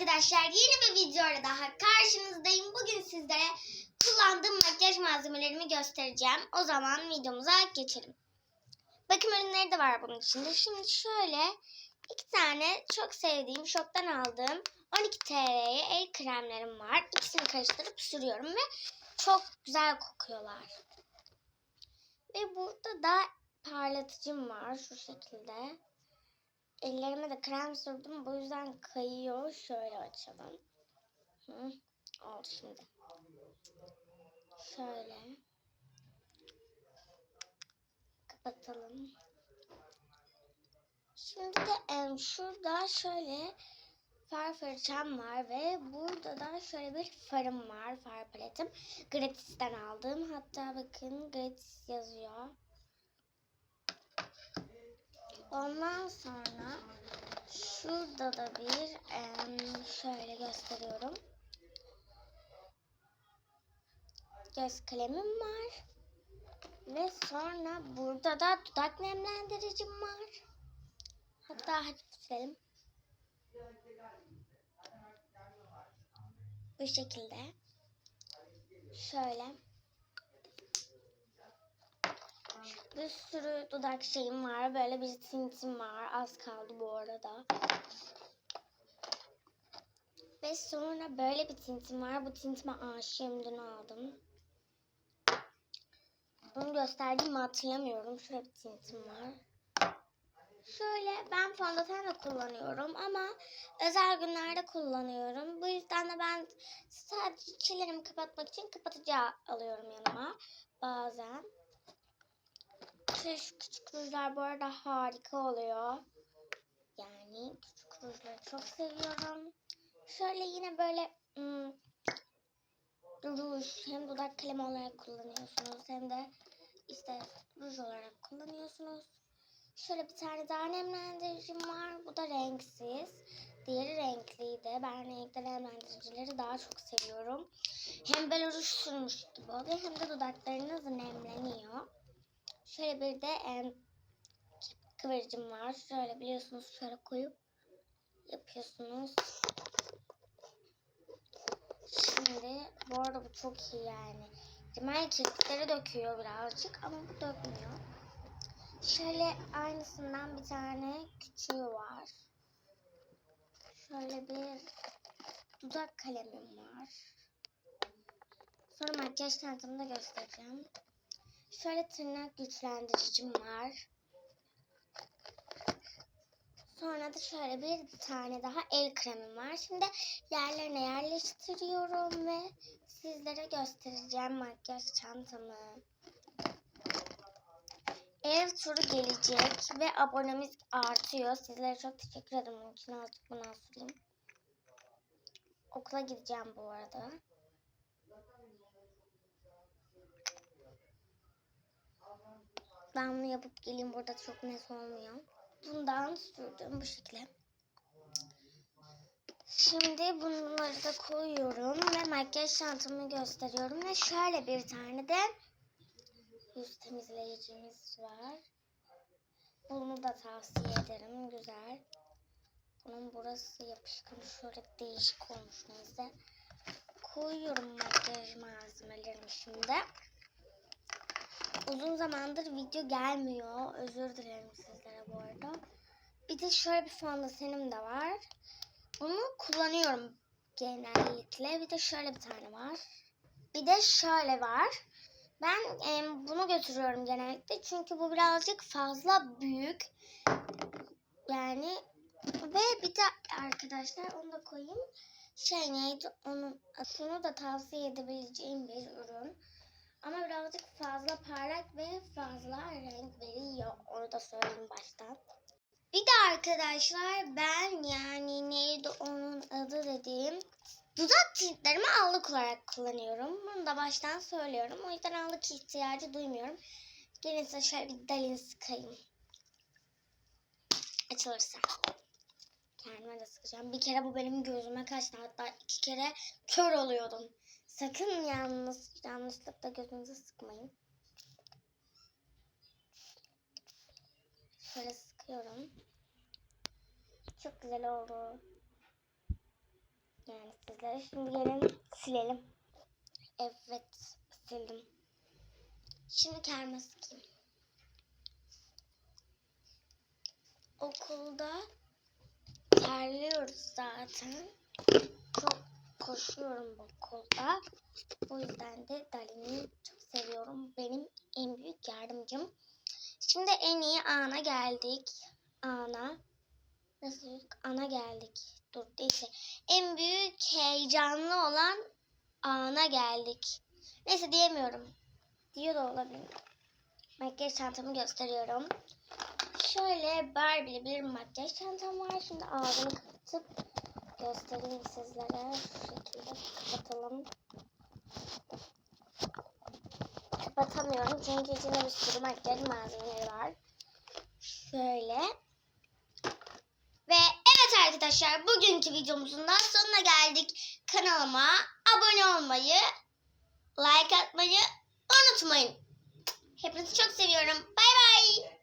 arkadaşlar yeni bir videoyla daha karşınızdayım. Bugün sizlere kullandığım makyaj malzemelerimi göstereceğim. O zaman videomuza geçelim. Bakım ürünleri de var bunun içinde. Şimdi şöyle iki tane çok sevdiğim şoktan aldığım 12 TL'ye el kremlerim var. İkisini karıştırıp sürüyorum ve çok güzel kokuyorlar. Ve burada da parlatıcım var şu şekilde. Ellerime de krem sürdüm. Bu yüzden kayıyor. Şöyle açalım. Hı, oldu şimdi. Şöyle. Kapatalım. Şimdi de em, şurada şöyle far fırçam var ve burada da şöyle bir farım var. Far paletim. Gratis'ten aldım. Hatta bakın gratis yazıyor. Ondan sonra şurada da bir şöyle gösteriyorum. Göz kalemim var. Ve sonra burada da dudak nemlendiricim var. Hatta hadi sürelim. Bu şekilde. Şöyle. Bir sürü dudak şeyim var. Böyle bir tintim var. Az kaldı bu arada. Ve sonra böyle bir tintim var. Bu tintime aşığım. Dün aldım. Bunu gösterdiğimi hatırlamıyorum. Şöyle bir tintim var. Şöyle ben fondöten de kullanıyorum ama özel günlerde kullanıyorum. Bu yüzden de ben sadece çillerimi kapatmak için kapatıcı alıyorum yanıma bazen. Şu küçük rujlar bu arada harika oluyor. Yani küçük rujları çok seviyorum. Şöyle yine böyle hmm, ruj hem dudak kalemi olarak kullanıyorsunuz hem de işte ruj olarak kullanıyorsunuz. Şöyle bir tane daha nemlendiricim var. Bu da renksiz. Diğeri renkliydi. Ben renkli nemlendiricileri daha çok seviyorum. Hem böyle ruj sürmüş gibi oluyor hem de dudaklarınız nemleniyor. Şöyle bir de em, kıvırcım var. Şöyle biliyorsunuz şöyle koyup yapıyorsunuz. Şimdi bu arada bu çok iyi yani. Rimel kirpikleri döküyor birazcık ama bu dökmüyor. Şöyle aynısından bir tane küçüğü var. Şöyle bir dudak kalemim var. Sonra makyaj çantamı da göstereceğim. Şöyle tırnak güçlendiricim var. Sonra da şöyle bir tane daha el kremim var. Şimdi yerlerine yerleştiriyorum ve sizlere göstereceğim makyaj çantamı. Ev turu gelecek ve abonemiz artıyor. Sizlere çok teşekkür ederim. İçin azıcık bundan süreyim. Okula gideceğim bu arada. Ben bunu yapıp geleyim. Burada çok net olmuyor. Bundan sürdüm bu şekilde. Şimdi bunları da koyuyorum ve makyaj çantamı gösteriyorum ve şöyle bir tane de yüz temizleyicimiz var. Bunu da tavsiye ederim. Güzel. Bunun burası yapışkan. Şöyle değişik olmuş neyse. Koyuyorum makyaj malzemelerimi şimdi. Uzun zamandır video gelmiyor. Özür dilerim sizlere bu arada. Bir de şöyle bir fondötenim de var. Bunu kullanıyorum genellikle. Bir de şöyle bir tane var. Bir de şöyle var. Ben e, bunu götürüyorum genellikle. Çünkü bu birazcık fazla büyük. Yani ve bir de arkadaşlar onu da koyayım. Şey neydi onun şunu da tavsiye edebileceğim bir ürün. Ama birazcık fazla parlak ve fazla renk veriyor. Onu da söyleyeyim baştan. Bir de arkadaşlar ben yani neydi onun adı dediğim dudak tintlerimi allık olarak kullanıyorum. Bunu da baştan söylüyorum. O yüzden allık ihtiyacı duymuyorum. Gelin size şöyle bir dalin sıkayım. Açılırsa. Kendime de sıkacağım. Bir kere bu benim gözüme kaçtı. Hatta iki kere kör oluyordum. Sakın yalnız yanlışlıkla gözünüzü sıkmayın. Şöyle sıkıyorum. Çok güzel oldu. Yani sizlere. Şimdi gelin silelim. Evet sildim. Şimdi kermes sikeyim. Okulda terliyoruz zaten. Çok koşuyorum bu okulda. O yüzden de Dalin'i çok seviyorum. Benim en büyük yardımcım. Şimdi en iyi ana geldik. Ana. Nasıl ana geldik? Dur neyse. En büyük heyecanlı olan ana geldik. Neyse diyemiyorum. Diyor da olabilir. Makyaj çantamı gösteriyorum. Şöyle Barbie'li bir makyaj çantam var. Şimdi ağzını kapatıp göstereyim sizlere. Şu şekilde kapatalım. Kapatamıyorum çünkü içinde bir sürü makyaj malzemeleri var. Şöyle. Ve evet arkadaşlar bugünkü videomuzun da sonuna geldik. Kanalıma abone olmayı, like atmayı unutmayın. Hepinizi çok seviyorum. Bay bay.